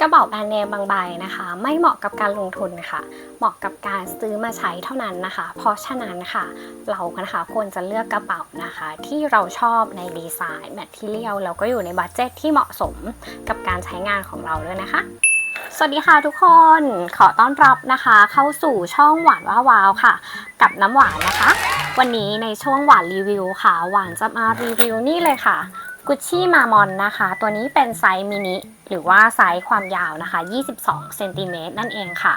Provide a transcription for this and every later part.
กระเป๋าแบรนด์เนมบางใบนะคะ ไม่เหมาะกับการลงทุนค่ะ เหมาะกับการซื้อมาใช้เท่านั้นนะคะ เพราะฉะนั้นค่ะ เรานะคะควรจะเลือกกระเป๋านะคะ ที่เราชอบในดีไซน์แมทเทียลแล้วก็อยู่ในบัตเจ็ตที่เหมาะสมกับการใช้งานของเราด้วยนะคะสวัสดีค่ะทุกคน ขอต้อนรับนะคะ เข้าสู่ช่องหวานว้าวาวค่ะ กับน้ำหวานนะคะ วันนี้ในช่วงหวานรีวิวค่ะ หวานจะมารีวิวนี่เลยค่ะ กุชชี่มามอนนะคะ ตัวนี้เป็นไซส์มินิ หรือว่าไซส์ความยาวนะคะ 22เซนติเมตรนั่นเองค่ะ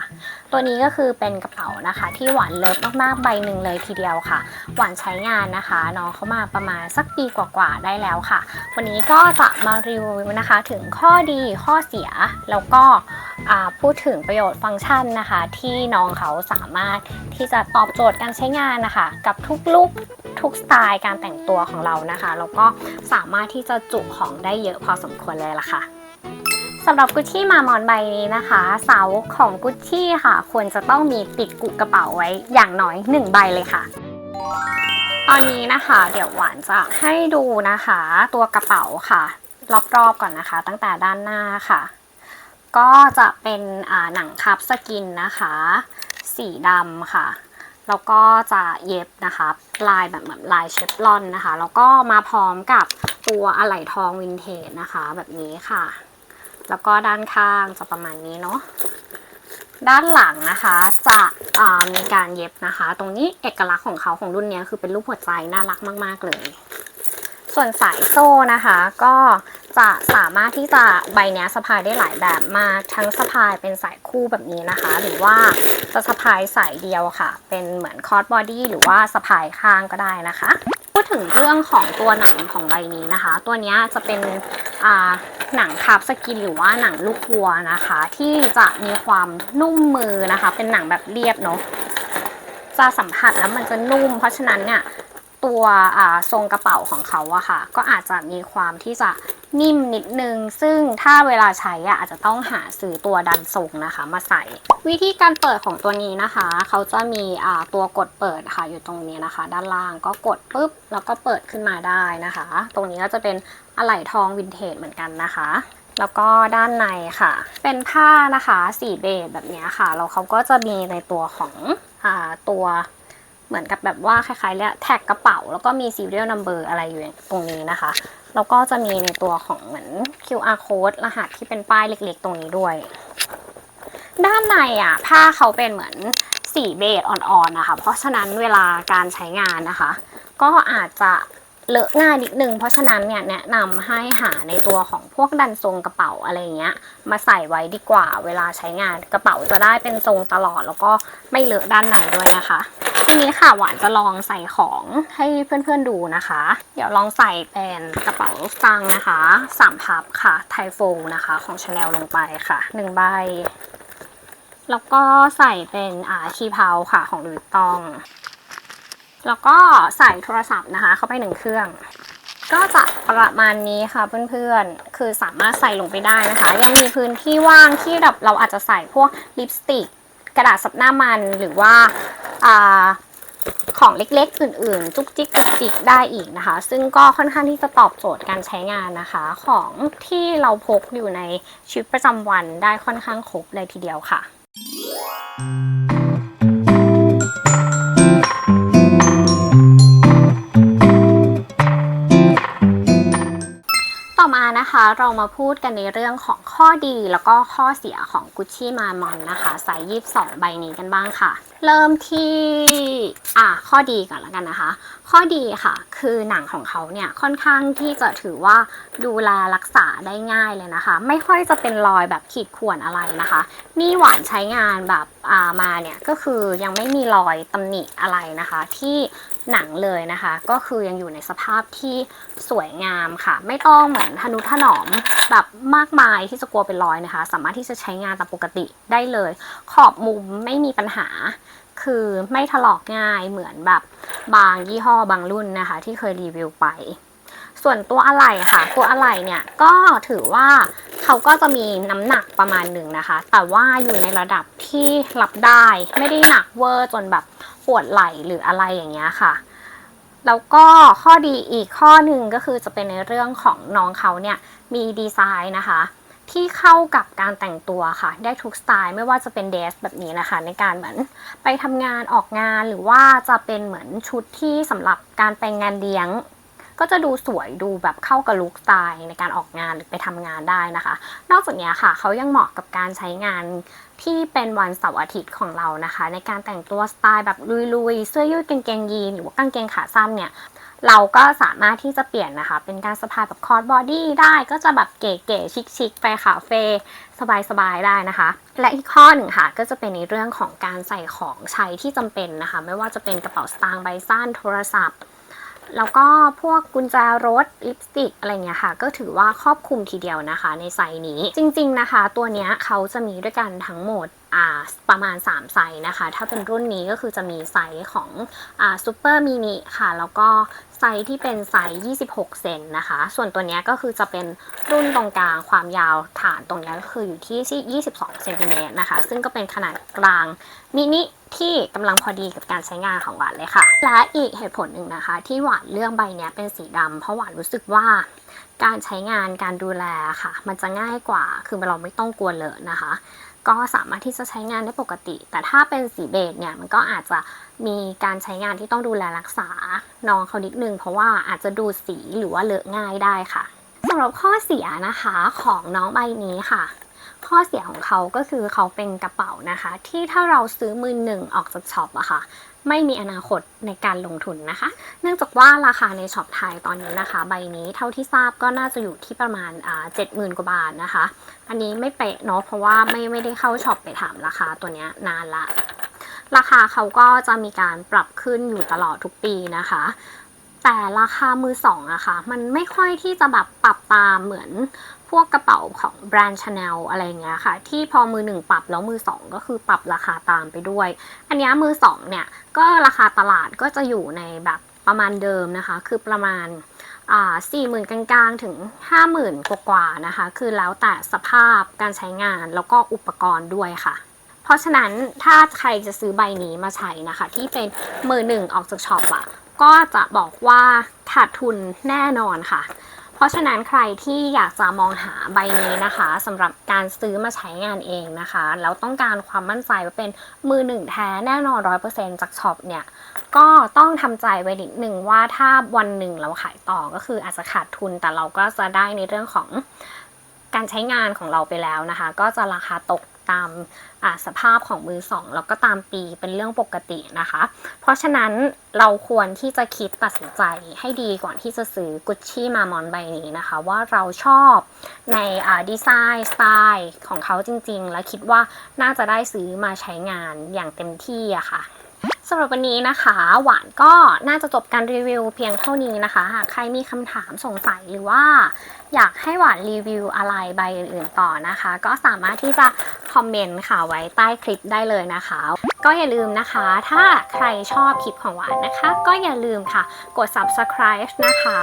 ตัวนี้ก็คือเป็นกระเป๋านะคะ ที่หวานเลิฟมากๆใบหนึ่งเลยทีเดียวค่ะ หวานใช้งานนะคะ น้องเขามาประมาณสักปีกว่าๆได้แล้วค่ะ วันนี้ก็จะมารีวิวนะคะถึงข้อดีข้อเสียแล้วก็พูดถึงประโยชน์ฟังก์ชันนะคะ ที่น้องเขาสามารถที่จะตอบโจทย์การใช้งานนะคะ กับทุกลุคทุกสไตล์การแต่งตัวของเรานะคะ แล้วก็สามารถที่จะจุของได้เยอะพอสมควรเลยล่ะค่ะ สำหรับกุชชี่มามอนใบนี้นะคะ เสาของกุชชี่ค่ะ ควรจะต้องมีติดกุกระเป๋าไว้อย่างน้อย 1 ใบเลยค่ะ ตอนนี้นะคะ เดี๋ยวหวานจะให้ดูนะคะ ตัวกระเป๋าค่ะ รอบๆก่อนนะคะ ตั้งแต่ด้านหน้าค่ะ ก็จะเป็นหนังคับสกินนะคะ สีดำค่ะแล้วก็จะเย็บนะคะลายแบบแบบลายเชฟลอนนะคะ แล้วก็มาพร้อมกับตัวอะไหล่ทองวินเทจนะคะ แบบนี้ค่ะ แล้วก็ด้านข้างจะประมาณนี้เนาะด้านหลังนะคะจะมีการเย็บนะคะ ตรงนี้เอกลักษณ์ของเขาของรุ่นนี้คือเป็นรูปหัวใจน่ารักมาก ๆ เลย ส่วนสายโซ่นะคะ ก็จะสามารถที่จะใบเนี้ยสะพายได้หลายแบบมากทั้งสะพายเป็นสายคู่แบบนี้นะคะ หรือว่าจะสะพายสายเดียวค่ะ เป็นเหมือนคอร์ดบอดี้หรือว่าสะพายข้างก็ได้นะคะ ดถึงเรื่องของตัวหนังของใบนี้นะคะ ตัวนี้จะเป็นอ่าหนังคาบสกินหรือว่าหนังลูกวัวนะคะ ที่จะมีความนุ่มมือนะคะ เป็นหนังแบบเรียบเนาะจะสัมผัสแล้วมันจะนุ่ม เพราะฉะนั้นเนี่ย ตัวทรงกระเป๋าของเขาอะค่ะ ก็อาจจะมีความที่จะนิ่มนิดนึง ซึ่งถ้าเวลาใช้อะอาจจะต้องหาซื้อตัวดันทรงนะคะ มาใส่ วิธีการเปิดของตัวนี้นะคะ เขาจะมีตัวกดเปิดค่ะอยู่ตรงนี้นะคะ ด้านล่างก็กดปุ๊บแล้วก็เปิดขึ้นมาได้นะคะ ตรงนี้ก็จะเป็นอะไหล่ทองวินเทจเหมือนกันนะคะแล้วก็ด้านในค่ะ เป็นผ้านะคะสีเบจแบบนี้ค่ะแล้วเขาก็จะมีในตัวของอตัว เหมือนกับแบบว่าคล้ายๆแล้วแท็กกระเป๋า แล้วก็มี serial number อะไรอยู่ตรงนี้นะคะ แล้วก็จะมีในตัวของเหมือน QR code รหัสที่เป็นป้ายเล็กๆ ตรงนี้ด้วย ด้านในอะผ้าเขาเป็นเหมือนสีเบจอ่อนๆนะคะ เพราะฉะนั้นเวลาการใช้งานนะคะ ก็อาจจะเลอะง่ายนิดนึง เพราะฉะนั้นเนี่ยแนะนำให้หาในตัวของพวกดันทรงกระเป๋าอะไรเงี้ย มาใส่ไว้ดีกว่าเวลาใช้งานกระเป๋าจะได้เป็นทรงตลอดแล้วก็ไม่เลอะด้านในด้วยนะคะ ทีนี้ค่ะหวานจะลองใส่ของให้เพื่อนๆดูนะคะ เดี๋ยวลองใส่เป็นกระเป๋าสตางนะคะสามพับค่ะไทโฟนะคะของชาแนลลงไปค่ะหนึ่งใบ แล้วก็ใส่เป็นอ่าคีเพาค่ะของลุยตอง แล้วก็ใส่โทรศัพท์นะคะ เข้าไปหนึ่งเครื่องก็จะประมาณนี้ค่ะเพื่อนๆ คือสามารถใส่ลงไปได้นะคะ ยังมีพื้นที่ว่างที่แบบเราอาจจะใส่พวกลิปสติก กระดาษซับหน้ามันหรือว่าอ่าของเล็กๆ อื่นๆ จุกจิกจุกจิกได้อีกนะคะ ซึ่งก็ค่อนข้างที่จะตอบโจทย์การใช้งานนะคะ ของที่เราพกอยู่ในชีวิตประจำวันได้ค่อนข้างครบเลยทีเดียวค่ะ เรามาพูดกันในเรื่องของข้อดีแล้วก็ข้อเสียของกุชชี่มามอนนะคะไซส์ยีสองใบนี้กันบ้างค่ะ เริ่มที่อะข้อดีก่อนแล้วกันนะคะ ข้อดีค่ะ คือหนังของเขาเนี่ยค่อนข้างที่จะถือว่าดูแลรักษาได้ง่ายเลยนะคะ ไม่ค่อยจะเป็นรอยแบบขีดข่วนอะไรนะคะ นี่หวานใช้งานแบบมาเนี่ยก็คือยังไม่มีรอยตำหนิอะไรนะคะ ที่หนังเลยนะคะ ก็คือยังอยู่ในสภาพที่สวยงามค่ะ ไม่ต้องเหมือนทนุถนอมแบบมากมายที่จะกลัวเป็นรอยนะคะ สามารถที่จะใช้งานตามปกติได้เลย ขอบมุมไม่มีปัญหา คือไม่ถลอกง่ายเหมือนแบบบางยี่ห้อบางรุ่นนะคะ ที่เคยรีวิวไป ส่วนตัวอะไหล่ค่ะ ตัวอะไหล่เนี่ยก็ถือว่าเขาก็จะมีน้ำหนักประมาณหนึ่งนะคะ แต่ว่าอยู่ในระดับที่รับได้ไม่ได้หนักเวอร์จนแบบปวดไหล่หรืออะไรอย่างเงี้ยค่ะ แล้วก็ข้อดีอีกข้อหนึ่งก็คือจะเป็นในเรื่องของน้องเขาเนี่ยมีดีไซน์นะคะ ที่เข้ากับการแต่งตัวค่ะ ได้ทุกสไตล์ไม่ว่าจะเป็นเดรสแบบนี้นะคะ ในการเหมือนไปทำงานออกงานหรือว่าจะเป็นเหมือนชุดที่สำหรับการไปงานเลี้ยง ก็จะดูสวยดูแบบเข้ากับลุคสไตล์ในการออกงานหรือไปทำงานได้นะคะ นอกจากนี้ค่ะเขายังเหมาะกับการใช้งานที่เป็นวันเสาร์อาทิตย์ของเรานะคะ ในการแต่งตัวสไตล์แบบลุยๆ เสื้อยืดกางเกงยีนหรือว่ากางเกงขาสั้นเนี่ยเราก็สามารถที่จะเปลี่ยนนะคะ เป็นการสะพายแบบคอร์ดบอดี้ได้ก็จะแบบเก๋ๆชิคๆไปคาเฟ่สบายๆได้นะคะ และอีกข้อหนึ่งค่ะ ก็จะเป็นในเรื่องของการใส่ของใช้ที่จำเป็นนะคะ ไม่ว่าจะเป็นกระเป๋าสตางค์ใบสั้นโทรศัพท์ แล้วก็พวกกุญแจรถลิปสติกอะไรเงี้ยค่ะ ก็ถือว่าครอบคลุมทีเดียวนะคะ ในไซส์นี้จริง ๆนะคะ ตัวเนี้ยเขาจะมีด้วยกันทั้งหมด ประมาณ 3 ไซส์นะคะ ถ้าเป็นรุ่นนี้ก็คือจะมีไซส์ของซูเปอร์มินิค่ะ แล้วก็ไซส์ที่เป็นไซส์ 26 เซนนะคะ ส่วนตัวเนี้ยก็คือจะเป็นรุ่นตรงกลางความยาวฐานตรงเนี้ยก็คืออยู่ที่22เซนติเมตรนะคะ ซึ่งก็เป็นขนาดกลางมินิที่กำลังพอดีกับการใช้งานของหวานเลยค่ะ และอีกเหตุผลหนึ่งนะคะ ที่หวานเลือกใบนี้เป็นสีดำเพราะหวานรู้สึกว่าการใช้งานการดูแลค่ะ มันจะง่ายกว่าคือเราไม่ต้องกลัวเลอะนะคะ ก็สามารถที่จะใช้งานได้ปกติ แต่ถ้าเป็นสีเบจเนี่ยมันก็อาจจะมีการใช้งานที่ต้องดูแลรักษาน้องเขานิดนึง เพราะว่าอาจจะดูสีหรือว่าเลอะง่ายได้ค่ะสำหรับข้อเสียนะคะของน้องใบนี้ค่ะ ข้อเสียของเขาก็คือเขาเป็นกระเป๋านะคะ ที่ถ้าเราซื้อมือหนึ่งออกจากช็อปอะค่ะไม่มีอนาคตในการลงทุนนะคะ เนื่องจากว่าราคาในช็อปไทยตอนนี้นะคะ ใบนี้เท่าที่ทราบก็น่าจะอยู่ที่ประมาณเจ็ดหมื่นกว่าบาทนะคะ อันนี้ไม่เป๊ะเนาะเพราะว่าไม่ไม่ได้เข้าช็อปไปถามราคาตัวนี้นานละ ราคาเขาก็จะมีการปรับขึ้นอยู่ตลอดทุกปีนะคะ แต่ราคามือสองอะค่ะ มันไม่ค่อยที่จะแบบปรับตามเหมือนพวกกระเป๋าของแบรนด์ชาแนลอะไรเงี้ยค่ะ ที่พอมือหนึ่งปรับแล้วมือสองก็คือปรับราคาตามไปด้วย อันนี้มือสองเนี่ยก็ราคาตลาดก็จะอยู่ในแบบประมาณเดิมนะคะ คือประมาณสี่หมื่นกลางๆ ถึงห้าหมื่นกว่าๆนะคะ คือแล้วแต่สภาพการใช้งานแล้วก็อุปกรณ์ด้วยค่ะ เพราะฉะนั้นถ้าใครจะซื้อใบนี้มาใช้นะคะ ที่เป็นมือหนึ่งออกจากช็อปอะ ก็จะบอกว่าขาดทุนแน่นอนค่ะ เพราะฉะนั้นใครที่อยากจะมองหาใบนี้นะคะสำหรับการซื้อมาใช้งานเองนะคะ แล้วต้องการความมั่นใจว่าเป็นมือหนึ่งแท้แน่นอนร้อยเปอร์เซ็นจากช็อปเนี่ยก็ต้องทำใจไว้นิดหนึ่งว่าถ้าวันหนึ่งเราขายต่อก็คืออาจจะขาดทุนแต่เราก็จะได้ในเรื่องของการใช้งานของเราไปแล้วนะคะ ก็จะราคาตก ตามาสภาพของมือสองแล้วก็ตามปีเป็นเรื่องปกตินะคะ เพราะฉะนั้นเราควรที่จะคิดตัดสินใจให้ดีก่อนที่จะซื้อกุชชี่มามอนใบนี้นะคะ ว่าเราชอบในดีไซน์สไตล์ของเขาจริงๆ และคิดว่าน่าจะได้ซื้อมาใช้งานอย่างเต็มที่อะค่ะ สำหรับวันนี้นะคะ หวานก็น่าจะจบการรีวิวเพียงเท่านี้นะคะหากใครมีคำถามสงสัยหรือว่า อยากให้หวานรีวิวอะไรใบอื่นๆต่อนะคะ ก็สามารถที่จะคอมเมนต์ค่ะไว้ใต้คลิปได้เลยนะคะ ก็อย่าลืมนะคะ ถ้าใครชอบคลิปของหวานนะคะ ก็อย่าลืมค่ะ กด subscribe นะคะ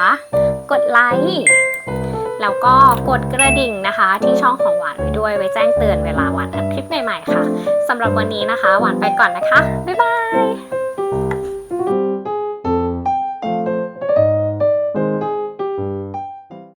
กดไลค์ แล้วก็กดกระดิ่งนะคะ ที่ช่องของหวานไว้ด้วยไว้แจ้งเตือนเวลาหวานอัดคลิปใหม่ๆค่ะสำหรับวันนี้นะคะ หวานไปก่อนนะคะ บ๊ายบาย